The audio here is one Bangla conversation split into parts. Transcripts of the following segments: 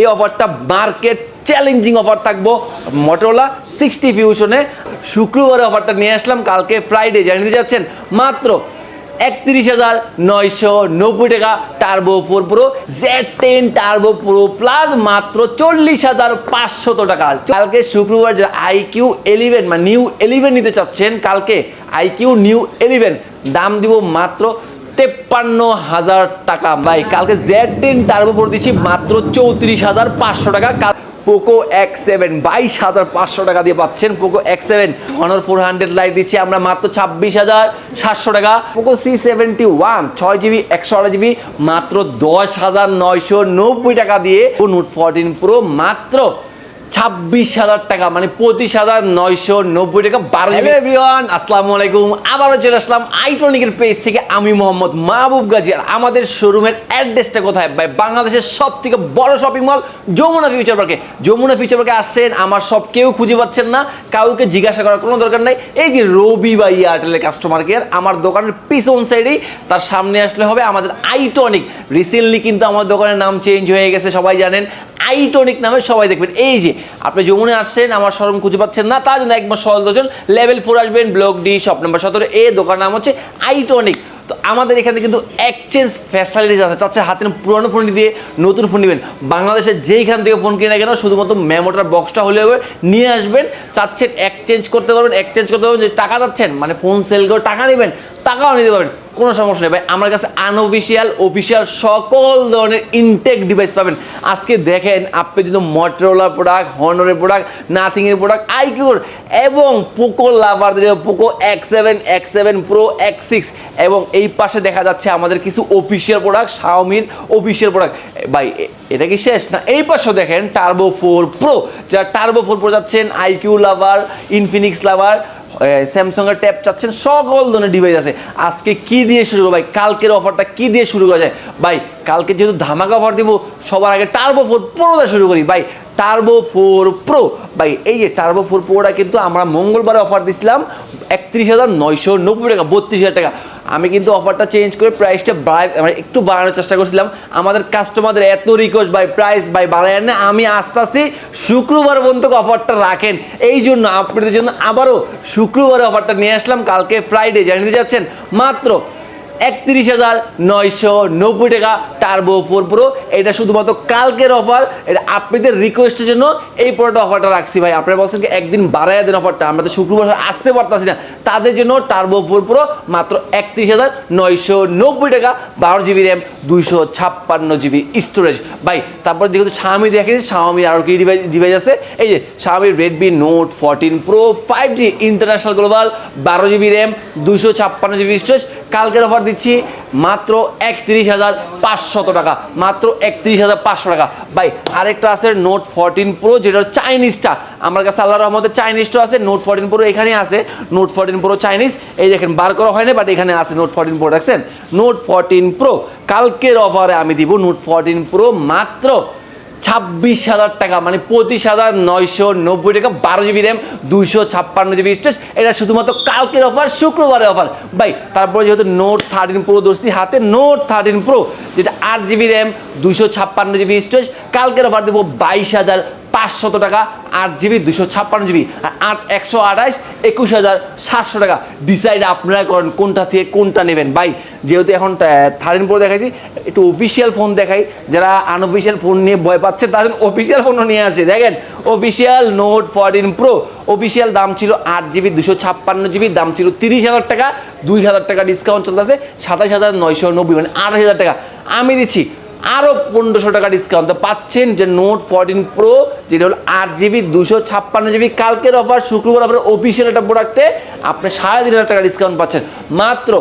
এই অফারটা মার্কেট চ্যালেঞ্জিং অফার থাকব। মোটরোলা সিক্সটি ফিউশনে শুক্রবারে অফারটা নিয়ে আসলাম, কালকে ফ্রাইডে জানিয়ে যাচ্ছেন মাত্র একত্রিশ হাজার নয়শো নব্বই টাকা Turbo four Pro Z ten Turbo Pro plus মাত্র চল্লিশ হাজার পাঁচশত টাকা। কালকে শুক্রবার যে আইকিউ এলিভেন মানে নিউ এলিভেন নিতে চাচ্ছেন, কালকে আইকিউ নিউ এলিভেন দাম দিব মাত্র তেপ্পান্ন হাজার টাকা। ভাই, কালকে জেড টেন টার্বো প্রো দিচ্ছি মাত্র চৌত্রিশ হাজার পাঁচশো টাকা। পোকো এক্স সেভেন বাইশ হাজার পাঁচশো টাকা দিয়ে পাচ্ছেন Poco X seven Honor four hundred lite দিচ্ছি আমরা মাত্র ছাব্বিশ হাজার সাতশো টাকা। পোকো সি সেভেন্টি ওয়ান ছয় জিবি, একশো আট জিবি, মাত্র দশ হাজার নয়শো নব্বই টাকা দিয়ে নোট ফোরটিন প্রো মাত্র ছাব্বিশ হাজার টাকা মানে পঁচিশ হাজার নয়শো নব্বই টাকা বারো জিবি এভরিওয়ান আসসালামু আলাইকুম। আবারও চলে আসলাম আইটনিকের পেজ থেকে আমি মোহাম্মদ মাহবুব গাজী। আর আমাদের শোরুমের অ্যাড্রেসটা কোথায়? ভাই বাংলাদেশের সব থেকে বড় শপিং মল যমুনা ফিউচার পার্কে যমুনা ফিউচার পার্কে আসছেন আমার সব কেউ খুঁজে পাচ্ছেন না কাউকে জিজ্ঞাসা করার কোনো দরকার নাই। এই যে রবি বা এয়ারটেলের কাস্টমার কেয়ার আমার দোকানের পিছন সাইডেই তার সামনে আসলে হবে আমাদের আইটনিক রিসেন্টলি কিন্তু আমার দোকানের নাম চেঞ্জ হয়ে গেছে সবাই জানেন। আইটনিক নামে সবাই দেখবেন। এই যে আপনি যমুনে আসছেন, আমার শোরুম খুঁজে পাচ্ছেন না, তার জন্য একবার সহজ দর্জন লেভেল ফোর আসবেন ব্লক ডি শপ নাম্বার সতেরো, এ দোকান নাম হচ্ছে আইটনিক তো আমাদের এখানে কিন্তু এক্সচেঞ্জ ফ্যাসিলিটিস আছে, চাচ্ছে হাতে পুরনো ফোন দিয়ে নতুন ফোন নেবেন। বাংলাদেশের যেইখান থেকে ফোন কিনে কেন, শুধুমাত্র মেমোটার বক্সটা হলে হবে, নিয়ে আসবেন, চাচ্ছেন এক্সচেঞ্জ করতে পারবেন এক্সচেঞ্জ করতে পারবেন, যে টাকা যাচ্ছেন মানে ফোন সেল করে টাকা নেবেন টাকাও নিতে পারবেন, কোনো সমস্যা নেই। ভাই, আমার কাছে আনঅফিসিয়াল অফিসিয়াল সকল ধরনের ইনটেক ডিভাইস পাবেন। আজকে দেখেন, আপনি যদি মটোরোলা প্রোডাক্ট হনরের প্রোডাক্ট নাথিংয়ের প্রোডাক্ট আইকিউর এবং Poco lover Poco X seven X seven Pro X six এবং এই পাশে দেখা যাচ্ছে আমাদের কিছু অফিসিয়াল প্রোডাক্ট শাওমির অফিসিয়াল প্রোডাক্ট ভাই এটা কি শেষ? না, এই পাশে দেখেন টার্বো ফোর প্রো যারা টার্বো ফোর প্রো যাচ্ছেন iQOO lover Infinix lover Samsung এর ট্যাব চাচ্ছেন, সকল ধরনের ডিভাইস আছে। আজকে কি দিয়ে শুরু ভাই? কালকের অফারটা কি দিয়ে শুরু করা যায়? ভাই, কালকে যেহেতু ধামাকা অফার দিব, সবার আগে টার্বো ফোর পুরোটা শুরু করি। ভাই টার্বো ফোর প্রো ভাই, এই যে টার্বো ফোর প্রোটা কিন্তু আমরা মঙ্গলবারে অফার দিছিলাম একত্রিশ হাজার নয়শো নব্বই টাকা, বত্রিশ হাজার টাকা। আমি কিন্তু অফারটা চেঞ্জ করে প্রাইসটা মানে একটু বাড়ানোর চেষ্টা করছিলাম। আমাদের কাস্টমারদের এত রিকোয়েস্ট বাই প্রাইস বাই বাড়াই না আমি আস্তে আস্তে শুক্রবার পর্যন্ত অফারটা রাখেন। এই জন্য আপনাদের জন্য আবারও শুক্রবারে অফারটা নিয়ে আসলাম। কালকে ফ্রাইডে জানিয়ে যাচ্ছেন, মাত্র একত্রিশ হাজার নয়শো নব্বই টাকা টার্বো ফোর প্রো এটা শুধুমাত্র কালকের অফার এটা আপনাদের রিকোয়েস্টের জন্য এই প্রোডাক্ট অফারটা রাখছি ভাই। আপনারা বলছেন কি, একদিন বাড়াইয়া দেন অফারটা আমরা তো শুক্রবার আসতে পারতাছি না। তাদের জন্য টার্বো ফোর প্রো মাত্র একত্রিশ হাজার নয়শো নব্বই টাকা। বারো জিবি র্যাম দুইশো ছাপ্পান্ন জিবি স্টোরেজ ভাই, তারপর যেহেতু স্বামী দেখেছি। স্বামী আরও কি ডিভাইস ডিভাইস আছে? এই যে স্বামী Redmi Note fourteen Pro five G international global বারো জিবি র্যাম দুইশো ছাপ্পান্ন জিবি স্টোরেজ কালকের অফার দিচ্ছি মাত্র একত্রিশ হাজার পাঁচশত টাকা, মাত্র একত্রিশ হাজার পাঁচশো টাকা। ভাই, আরেকটা আছে নোট ফোরটিন প্রো যেটা চাইনিজটা আমার কাছে আল্লাহ রহমতের চাইনিজটা আছে নোট ফোরটিন প্রো এখানে আছে। নোট ফোরটিন প্রো চাইনিজ এই দেখেন, বার করা হয় না বাট এখানে আছে নোট ফোরটিন প্রো দেখছেন? নোট ফোরটিন প্রো কালকের অফারে আমি দিব নোট ফোরটিন প্রো মাত্র ছাব্বিশ হাজার টাকা মানে পঁচিশ হাজার নয়শো নব্বই টাকা, বারো জিবি র্যাম, দুইশো ছাপ্পান্ন জিবি স্টোরেজ। এটা শুধুমাত্র কালকের অফার, শুক্রবারের অফার। ভাই, তারপরে যেহেতু নোট থার্টিন প্রো ধরছি, হাতে নোট থার্টিন প্রো যেটা আট জিবি র্যাম, দুইশো ছাপ্পান্ন জিবি স্টোরেজ, কালকের অফার দেবো বাইশ হাজার পাঁচশত টাকা, আট জিবি দুশো ছাপ্পান্ন জিবি, আর আট একশো আঠাশ, একুশ হাজার সাতশো টাকা। ডিসাইড আপনারা করেন কোনটা থেকে কোনটা নেবেন। ভাই, যেহেতু এখন থার্টিন প্রো দেখাইছি, একটু অফিসিয়াল ফোন দেখাই। যারা আনঅফিসিয়াল ফোন নিয়ে ভয় পাচ্ছে তাদের অফিসিয়াল ফোনও নিয়ে আসে। দেখেন official Note fourteen Pro official দাম ছিল আট জিবি দুশো ছাপ্পান্ন জিবি, দাম ছিল তিরিশ হাজার টাকা, দুই হাজার টাকা ডিসকাউন্ট চলতেছে, সাতাশ হাজার নয়শো নব্বই মানে আড়াই হাজার টাকা। আমি দিচ্ছি আরও পনেরোশো টাকা ডিসকাউন্ট তো পাচ্ছেন যে নোট ফোরটিন প্রো যেটা হলো আট জিবি দুশো ছাপ্পান্ন জিবি কালকের অফার শুক্রবার অফার অফিসিয়াল একটা প্রোডাক্টে আপনি সাড়ে তিন হাজার টাকা ডিসকাউন্ট পাচ্ছেন। মাত্র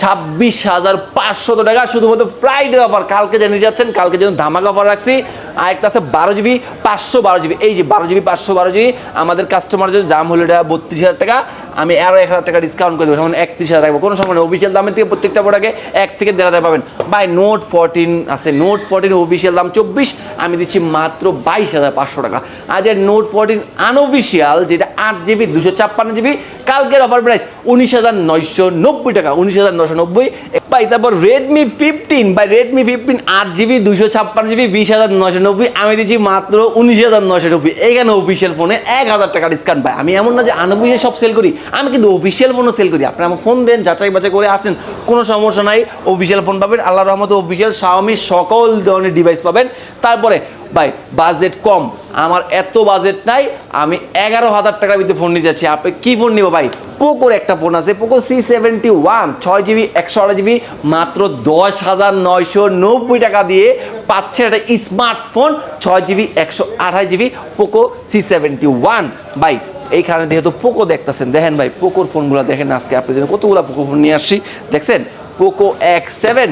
ছাব্বিশ হাজার পাঁচশত টাকা, শুধুমাত্র ফ্রাইডে অফার কালকে জানিয়ে যাচ্ছেন, কালকে যেন ধামাকা অফার রাখছি আর একটা আছে বারো জিবি পাঁচশো বারো জিবি এই যে বারো জিবি পাঁচশো বারো জিবি আমাদের কাস্টমার জন্য দাম হলো এটা বত্রিশ হাজার টাকা। আমি আরও এক হাজার টাকা ডিসকাউন্ট করে দেবো। যেমন একত্রিশ হাজার রাখব কোনো সময় অফিসিয়াল দামের থেকে প্রত্যেকটা প্রোডাক্টে এক থেকে দেড় হাজার পাবেন। বাই নোট ফোরটিন আছে। নোট ফোরটিন অফিসিয়াল দাম চব্বিশ। আমি দিচ্ছি মাত্র বাইশ হাজার পাঁচশো টাকা। আজ এর নোট ফোরটিন আনঅফিসিয়াল যেটা আট জিবি দুশো ছাপ্পান্ন জিবি কালকের অফার প্রাইস উনিশ হাজার নয়শো নব্বই টাকা। উনিশ হাজার নশো নব্বই। বাই তারপর Redmi fifteen by Redmi fifteen আট জিবি দুশো ছাপ্পান্ন জিবি বিশ হাজার নশো নব্বই। আমি দিচ্ছি মাত্র উনিশ হাজার নশো নব্বই। এখানে অফিসিয়াল ফোনে এক হাজার টাকা ডিসকাউন্ট পাই আমি এমন না যে আনঅফিসিয়াল সব সেল করি। আমি কিন্তু অফিসিয়াল ফোনও সেল করি। আপনি আমার ফোন দেন, যাচাই বাছাই করে আসেন, কোনো সমস্যা নাই অফিসিয়াল ফোন পাবেন। আল্লাহ রহমতে অফিসিয়াল শাওমি সকল ধরনের ডিভাইস পাবেন। তারপরে, ভাই বাজেট কম। আমার এত বাজেট নাই, আমি এগারো হাজার টাকার ভিতরে ফোন নিতে যাচ্ছি। আপনি কী ফোন নিব ভাই? পোকোর একটা ফোন আছে পোকো সি সেভেন্টি ওয়ান ছয় জিবি একশো আড়াই জিবি মাত্র দশ হাজার নয়শো নব্বই টাকা দিয়ে পাচ্ছে একটা স্মার্টফোন ছয় জিবি একশো আঠাশ GB Poco C seventy one ভাই এইখানে যেহেতু পোকো দেখতেছেন, দেখেন ভাই, পোকোর ফোনগুলো দেখেন আজকে আপনি জন্য কতগুলো পোকো ফোন নিয়ে আসছি দেখছেন? পোকো এক্স সেভেন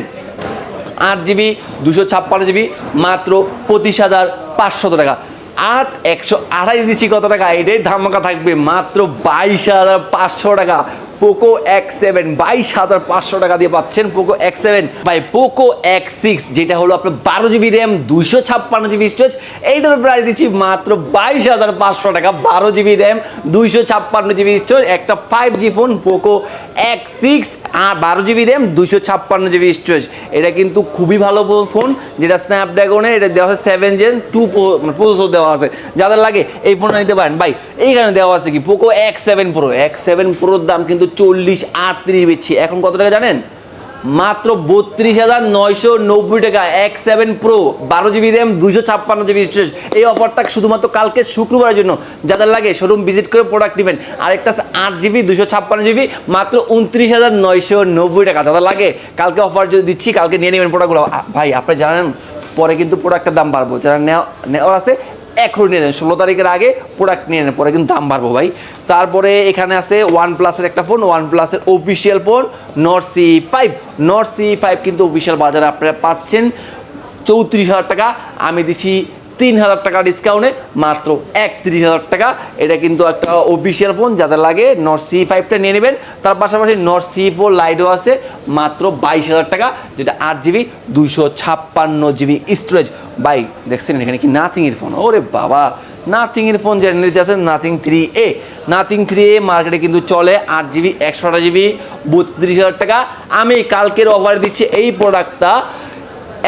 আট জিবি, দুশো ছাপ্পান্ন জিবি, মাত্র পঁচিশ হাজার পাঁচশত টাকা। আট একশো আড়াই দিচ্ছি কত টাকা? এটাই ধামাকা থাকবে, মাত্র বাইশ হাজার পাঁচশো টাকা। পোকো এক্স সেভেন বাইশ হাজার পাঁচশো টাকা দিয়ে পাচ্ছেন Poco X seven by Poco X six যেটা হলো আপনার বারো জিবি র্যাম দুইশো ছাপ্পান্ন জিবি স্টোরেজ এইটার প্রাইস দিচ্ছি মাত্র বাইশ হাজার পাঁচশো টাকা, বারো জিবি র্যাম দুইশো ছাপ্পান্ন জিবি স্টোরেজ একটা five G phone Poco X six বারো জিবি র্যাম দুশো ছাপ্পান্ন জিবি স্টোরেজ এটা কিন্তু খুবই ভালো ফোন যেটা স্ন্যাপড্রাগনের এটা দেওয়া আছে সেভেন জেন টু প্রসেসর দেওয়া আছে। যাদের লাগে এই ফোনটা নিতে পারেন। ভাই, এইখানে দেওয়া আছে কি? Poco X seven Pro X seven প্রোর দাম কিন্তু চল্লিশ, আটত্রিশ বেচছি। এখন কত টাকা জানেন? মাত্র বত্রিশ হাজার নয়শো নব্বই টাকা এক্স সেভেন প্রো বারো জিবি র্যাম দুশো ছাপ্পান্ন জিবি স্টোরেজ এই অফারটা শুধুমাত্র কালকে শুক্রবারের জন্য। যাদের লাগে শোরুম ভিজিট করে প্রোডাক্ট নেবেন। আরেকটা আছে আট জিবি দুশো ছাপ্পান্ন জিবি মাত্র উনত্রিশ হাজার নয়শো নব্বই টাকা। যাদের লাগে, কালকে অফার যদি দিচ্ছি, কালকে নিয়ে নেবেন প্রোডাক্টগুলো ভাই, আপনি জানেন, পরে কিন্তু প্রোডাক্টের দাম বাড়বো। যারা নেওয়া, নেওয়ার আছে এখন নিয়ে নেন। ষোলো তারিখের আগে প্রোডাক্ট নিয়ে নেন, পরে কিন্তু দাম বাড়বো ভাই। তারপরে এখানে আছে ওয়ান প্লাসের একটা ফোন ওয়ান প্লাসের official phone Nord CE five Nord CE five কিন্তু অফিসিয়াল বাজারে আপনারা পাচ্ছেন চৌত্রিশ হাজার টাকা। আমি দিচ্ছি তিন হাজার টাকা ডিসকাউন্টে মাত্র একত্রিশ হাজার টাকা। এটা কিন্তু একটা অফিসিয়াল ফোন যাদের লাগে নট সি ফাইভটা নিয়ে নেবেন। তার পাশাপাশি নট সি ফোর লাইটও আছে, মাত্র বাইশ হাজার টাকা, যেটা আট জিবি দুইশো ছাপ্পান্ন জিবি স্টোরেজ বাই দেখছেন এখানে কি নাথিংয়ের ফোন ওরে বাবা! নাথিংয়ের ফোন যেটা নিতে চাচ্ছেন Nothing three A Nothing three A মার্কেটে কিন্তু চলে, আট জিবি একশো আঠাশ জিবি বত্রিশ হাজার টাকা। আমি কালকের অফার দিচ্ছি এই প্রোডাক্টটা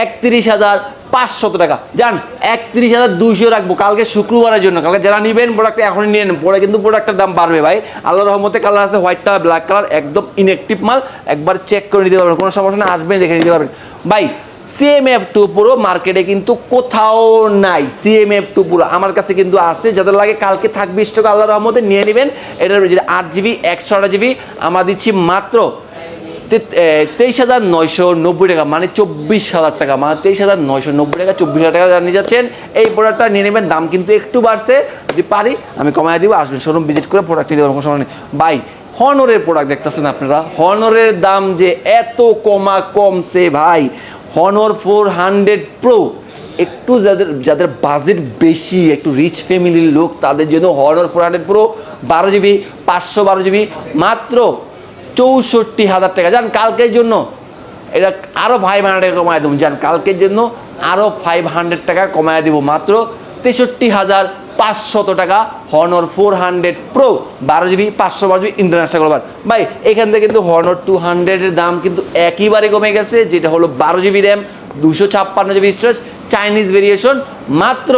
একত্রিশ হাজার পাঁচশত টাকা। যান একত্রিশ হাজার দুইশো রাখব কালকে শুক্রবারের জন্য। কালকে যারা নেবেন প্রোডাক্টটা এখনই নিয়ে নেন। পরে কিন্তু প্রোডাক্টের দাম বাড়বে ভাই। আল্লাহ রহমতে কালার আছে হোয়াইটটা ব্ল্যাক কালার একদম ইনএক্টিভ মাল। একবার চেক করে নিতে পারবেন, কোনো সমস্যা না আসবেন, দেখে নিতে পারবেন। ভাই সিএমএফ টু পুরো মার্কেটে কিন্তু কোথাও নাই। সিএমএফ টু পুরো। আমার কাছে কিন্তু আছে, যাদের লাগে কালকে থাকবে স্টক আল্লাহ রহমতে নিয়ে নেবেন। এটার আট জিবি একশো আট জিবি আমরা দিচ্ছি মাত্র তেইশ হাজার নয়শো নব্বই টাকা মানে চব্বিশ হাজার টাকা মানে তেইশ হাজার নয়শো নব্বই টাকা, চব্বিশ হাজার টাকা যারা নিয়ে যাচ্ছেন, এই প্রোডাক্টটা নিয়ে নেবেন, দাম কিন্তু একটু বাড়ছে। যদি পারি, আমি কমায় দিব, আসবেন শোরুম ভিজিট করে প্রোডাক্ট নিতে পারব কোনো সময় নেই। বাই হনরের প্রোডাক্ট দেখতেছেন আপনারা? হনরের দাম যে এত কমা কমছে ভাই হনর ফোর হান্ড্রেড প্রো একটু যাদের যাদের বাজেট বেশি, একটু রিচ ফ্যামিলির লোক, তাদের জন্য হনর ফোর হান্ড্রেড প্রো বারো জিবি পাঁচশো বারো জিবি মাত্র চৌষট্টি হাজার টাকা। যান কালকের জন্য এটা আরও ফাইভ হান্ড্রেড কমায় দেবো। যান কালকের জন্য আরও ফাইভ হান্ড্রেড টাকা কমায় দেবো। মাত্র তেষট্টি হাজার পাঁচশত টাকা হর্নর ফোর হান্ড্রেড প্রো বারো জিবি পাঁচশো বারো জিবি ইন্টারন্যাশনাল গ্লোবাল ভাই, এখান থেকে কিন্তু হর্নর টু হান্ড্রেডের দাম কিন্তু একইবারে কমে গেছে, যেটা হলো বারো জিবি র্যাম দুশো ছাপ্পান্ন জিবি স্টোরেজ চাইনিজ ভেরিয়েশন মাত্র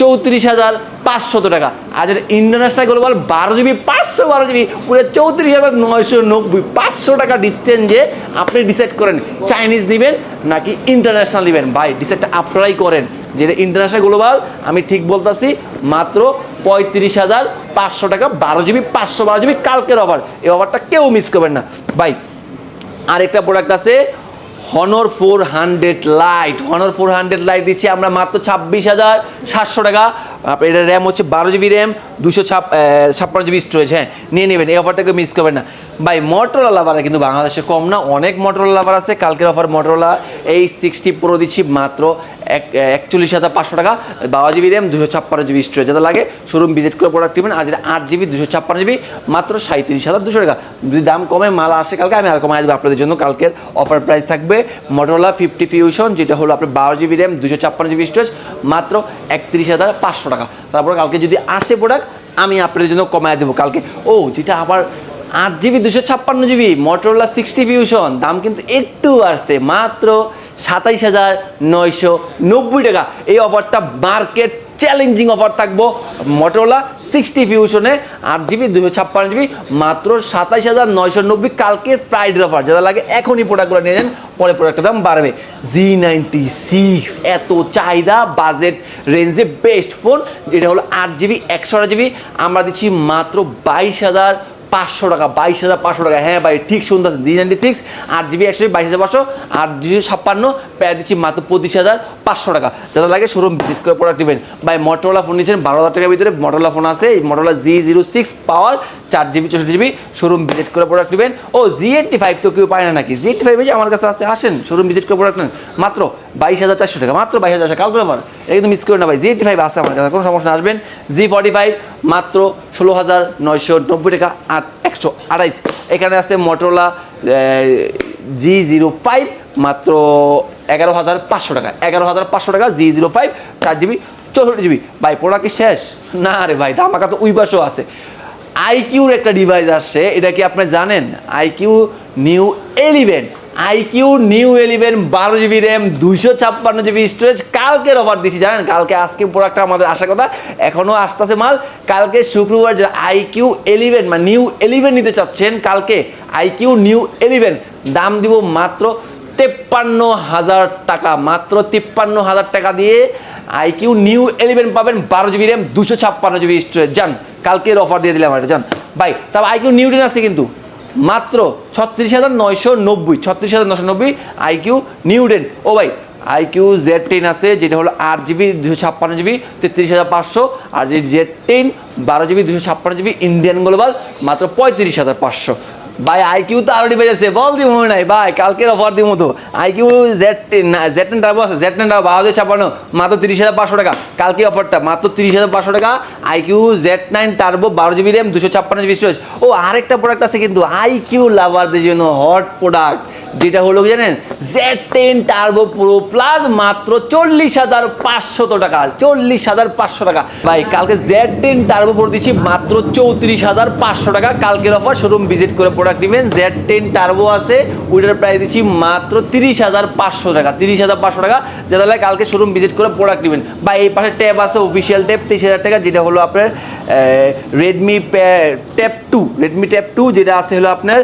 চৌত্রিশ হাজার পাঁচশত টাকা। আর যেটা ইন্টারন্যাশনাল গ্লোবাল বারো জিবি পাঁচশো বারো জিবি পুরো চৌত্রিশ হাজার নয়শো নব্বই, পাঁচশো টাকা ডিস্টেন্সে আপনি ডিসাইড করেন চাইনিজ দিবেন নাকি ইন্টারন্যাশনাল দিবেন। ভাই ডিসাইডটা আপনারাই করেন। যেটা ইন্টারন্যাশনাল গ্লোবাল আমি ঠিক বলতেছি, মাত্র পঁয়ত্রিশ হাজার পাঁচশো টাকা, বারো জিবি পাঁচশো বারো জিবি কালকের অফার এই অফারটা কেউ মিস করবেন না। ভাই, আরেকটা প্রোডাক্ট আছে Honor four hundred lite Honor four hundred lite দিচ্ছি আমরা মাত্র ছাব্বিশ হাজার সাতশো টাকা। আপনার এটা র্যাম হচ্ছে বারো জিবি র্যাম দুশো ছাপ ছাপ্পান্ন জিবি স্টোরেজ হ্যাঁ নিয়ে নেবেন। এই অফারটাকে মিস করবেন না। ভাই মটোরোলা লাভার কিন্তু বাংলাদেশে কম না, অনেক মটোরোলা লাভার আছে, কালকের অফার মটোরোলা এই সিক্সটি প্রো দিচ্ছি মাত্র এক, একচল্লিশ হাজার পাঁচশো টাকা, বারো জিবি র্যাম দুশো ছাপ্পান্ন জিবি স্টোরেজ যাতে লাগে। শোরুম ভিজিট করে প্রোডাক্ট নেবেন, আর যেটা আট জিবি দুশো ছাপ্পান্ন জিবি মাত্র সাঁত্রিশ হাজার দুশো টাকা। যদি দাম কমে, মাল আসে কালকে, আমি আর কমাই দেবো আপনাদের জন্য। কালকের অফার প্রাইস থাকবে মোটরলা ফিফটি ফিউশন যেটা হলো আপনার বারো জিবি র্যাম দুশো ছাপ্পান্ন জিবি স্টোরেজ মাত্র একত্রিশ হাজার পাঁচশো টাকা। তারপর কালকে যদি আসে প্রোডাক্ট আমি আপনাদের জন্য কমায় দেবো। কালকে, ও, যেটা আবার আট জিবি, দুশো ছাপ্পান্ন জিবি মোটরলা সিক্সটি ফিউশন দাম কিন্তু একটু আসছে মাত্র সাতাইশ হাজার নয়শো নব্বই টাকা। এই অফারটা মার্কেট চ্যালেঞ্জিং অফার থাকব মোটরলা সিক্সটি ফিউশনে আট জিবি, দুশো ছাপ্পান্ন জিবি, মাত্র সাতাইশ হাজার নয়শো নব্বই কালকের ফ্রাইডের অফার যেটা লাগে এখনই প্রোডাক্টগুলো নিয়ে নেন পরে প্রোডাক্টের দাম বাড়বে। জি নাইনটি সিক্স এত চাহিদা বাজেট রেঞ্জে বেস্ট ফোন যেটা হলো আট জিবি, একশো জিবি, আমরা দিচ্ছি মাত্র বাইশ হাজার পাঁচশো টাকা, বাইশ হাজার পাঁচশো টাকা। হ্যাঁ ভাই, ঠিক শুনতেছে জি নাইনটি সিক্স আট জিবি একশো বাইশ হাজার পাঁচশো, আট জিবি ছাপ্পান্ন প্যাড দিচ্ছি মাত্র পঁচিশ হাজার পাঁচশো টাকা। যাতে লাগে শোরুম ভিজিট করে প্রোডাক্ট নেবেন। ভাই মোটরলা ফোন নিয়েছেন, বারো হাজার টাকার ভিতরে মোটরলা ফোন আছে, এই Motorola G zero six power চার জিবি চৌষট্টি জিবি শোরুম ভিজিট করে প্রোডাক্ট নেবেন। ও জি এইটটি ফাইভ তো কেউ পায় না নাকি? জি এইটটি ফাইভ যে আমার কাছে আসতে আসেন শোরুম ভিজিট করে প্রোডাক্ট নেন। মাত্র বাইশ হাজার চারশো টাকা, মাত্র বাইশ হাজার কালকে আমার কিন্তু মিস করে না ভাই। জি এইটটি ফাইভ আছে আমার কাছে, কোনো সমস্যা আসবেন। জি ফর্টি ফাইভ মাত্র ষোলো হাজার নয়শো নব্বই টাকা আট, একশো আড়াইশ এখানে আছে মটোলা জি জিরো ফাইভ মাত্র এগারো হাজার পাঁচশো টাকা। এগারো হাজার পাঁচশো টাকা জি জিরো ফাইভ চার জিবি, চৌষট্টি জিবি। ভাই পড়া কি শেষ? না রে ভাই তো কাছে উইবাসও আছে আইকিউর একটা ডিভাইস আসছে, এটা কি আপনি জানেন? IQOO Neo eleven iQOO Neo eleven বারো জিবি র্যাম দুইশো ছাপ্পান্ন জিবি স্টোরেজ কালকের অফার দিছি, জানেন? কালকে আজকে প্রোডাক্টটা আমাদের আসার কথা এখনও আসতেছে মাল। কালকে শুক্রবার যারা আইকিউ এলিভেন মানে নিউ এলিভেন নিতে চাচ্ছেন, কালকে আইকিউ নিউ এলিভেন দাম দিব মাত্র তেপ্পান্ন হাজার টাকা, মাত্র তিপ্পান্ন হাজার টাকা দিয়ে আইকিউ নিউ এলিভেন পাবেন বারো জিবি র্যাম দুশো ছাপ্পান্ন জিবি স্টোরেজ যান কালকের অফার দিয়ে দিলাম এটা যান ভাই তবে আইকিউ নিউ আছে কিন্তু। মাত্র ছত্রিশ হাজার নয়শো নব্বই, ছত্রিশ হাজার নশো নব্বই আইকিউ নিউডেন। ও ভাই আইকিউ জেড টেন আছে, যেটা হলো আট জিবি, দুশো ছাপ্পান্ন জিবি, তেত্রিশ হাজার পাঁচশো, আর যে জেড টেন বারো জিবি, দুশো ছাপ্পান্ন জিবি ইন্ডিয়ান গ্লোবাল মাত্র পঁয়ত্রিশ হাজার পাঁচশো। ভাই আইকিউ তো আরও ডিভাইস আছে বল দিব নাই ভাই। কালকের অফার দিব তো। IQOO Z ten Z ten turbo আছে জেড টেন টার্বো বারো হাজার ছাপান্ন, মাত্র তিরিশ হাজার পাঁচশো টাকা। কালকে অফারটা মাত্র তিরিশ হাজার পাঁচশো টাকা। আইকিউ জেড নাইন টার্বো বারো জিবি র্যাম দুশো ছাপ্পান্ন জিবি স্টোরেজ ও, আরেকটা প্রোডাক্ট আছে কিন্তু আইকিউ লাভারদের জন্য হট প্রোডাক্ট যেটা হলো জানেন? Z ten turbo pro plus মাত্র চল্লিশ হাজার পাঁচশত টাকা। চল্লিশ হাজার পাঁচশো টাকা। ভাই, কালকে জেড টেন টার্বো প্রো দিচ্ছি মাত্র চৌত্রিশ হাজার পাঁচশো টাকা। কালকের অফার শোরুম ভিজিট করে প্রোডাক্ট দিবেন। জেড টেন টার্বো আছে, ওইটার প্রাইস দিচ্ছি মাত্র তিরিশ হাজার পাঁচশো টাকা। তিরিশ হাজার পাঁচশো টাকা যেটা কালকে শোরুম ভিজিট করে প্রোডাক্ট নেবেন বা এই পাশে ট্যাব আছে অফিসিয়াল ট্যাব তেইশ হাজার টাকা, যেটা হলো আপনার Redmi tab two Redmi tab two যেটা আছে হলো আপনার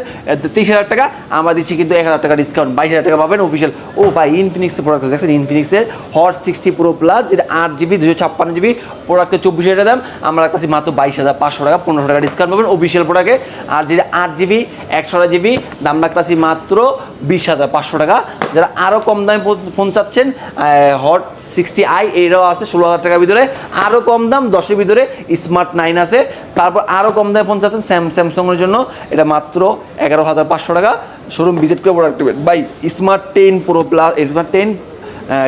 তেইশ হাজার টাকা। আমরা দিচ্ছি কিন্তু এক হাজার টাকা ডিসকাউন্ট বাইশ হাজার টাকা পাবেন অফিসিয়াল ও ভাই ইনফিনিক্সের প্রোডাক্ট দেখছেন ইনফিনিক্সের হট সিক্সটি প্রো প্লাস যেটা আট জিবি দুশো ছাপ্পান্ন জিবি প্রোডাক্টের চব্বিশ হাজার দাম। আমরা কাছে মাত্র বাইশ হাজার পাঁচশো টাকা, পনেরোশো টাকা ডিসকাউন্ট পাবেন অফিসিয়াল প্রোডাক্টে আর যেটা আট জিবি একশো জিবি দাম রাখতেছি মাত্র বিশ হাজার পাঁচশো টাকা। যারা আরও কম দামে ফোন চাচ্ছেন হট সিক্সটি আই এরাও আছে, ষোলো হাজার টাকার ভিতরে। আরও কম দাম, দশের ভিতরে স্মার্ট নাইন আছে। তারপর আরও কম দামে ফোন চাচ্ছেন স্যাম স্যামসংয়ের জন্য। এটা মাত্র এগারো হাজার পাঁচশো টাকা। শোরুম ভিজিট করে product buy smart ten pro plus smart ten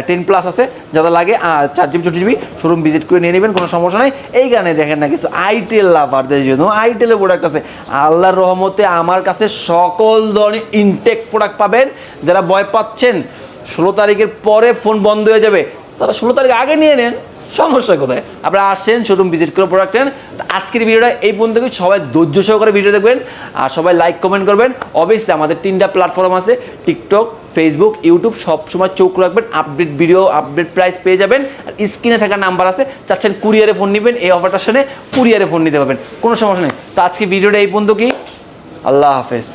ten plus আছে। যাদের লাগে চার জিবি চৌত্রিশ জিবি শোরুম ভিজিট করে নিয়ে নেবেন, কোনো সমস্যা নাই। এই গানে দেখেন না কিছু আইটেল লাভারদের জন্য। আইটেলের প্রোডাক্ট আছে। আল্লাহর রহমতে আমার কাছে সকল ধরনের ইনটেক প্রোডাক্ট পাবেন। যারা ভয় পাচ্ছেন, ষোলো তারিখের পরে ফোন বন্ধ হয়ে যাবে। তারা ষোলো তারিখ আগে নিয়ে নেন, সমস্যা কোথায়? আপনারা আসছেন শোরুম ভিজিট করে প্রোডাক্ট নেন। আজকের ভিডিওটা এই পর্যন্ত সবাই ধৈর্য সহকারে ভিডিও দেখবেন, আর সবাই লাইক কমেন্ট করবেন। অবভিয়াসলি আমাদের তিনটা প্ল্যাটফর্ম আছে টিকটক ফেসবুক ইউটিউব সব সময় চোখ রাখবেন আপডেট ভিডিও আপডেট প্রাইস পেয়ে যাবেন। আর স্ক্রিনে থাকা নাম্বার আছে, চাচ্ছেন কুরিয়ারে ফোন নেবেন, এই অফারটার সাথে কুরিয়ারে ফোন নিতে পারবেন। কোনো সমস্যা নেই। তো আজকে ভিডিওটা এই পর্যন্ত কি আল্লাহ হাফেজ।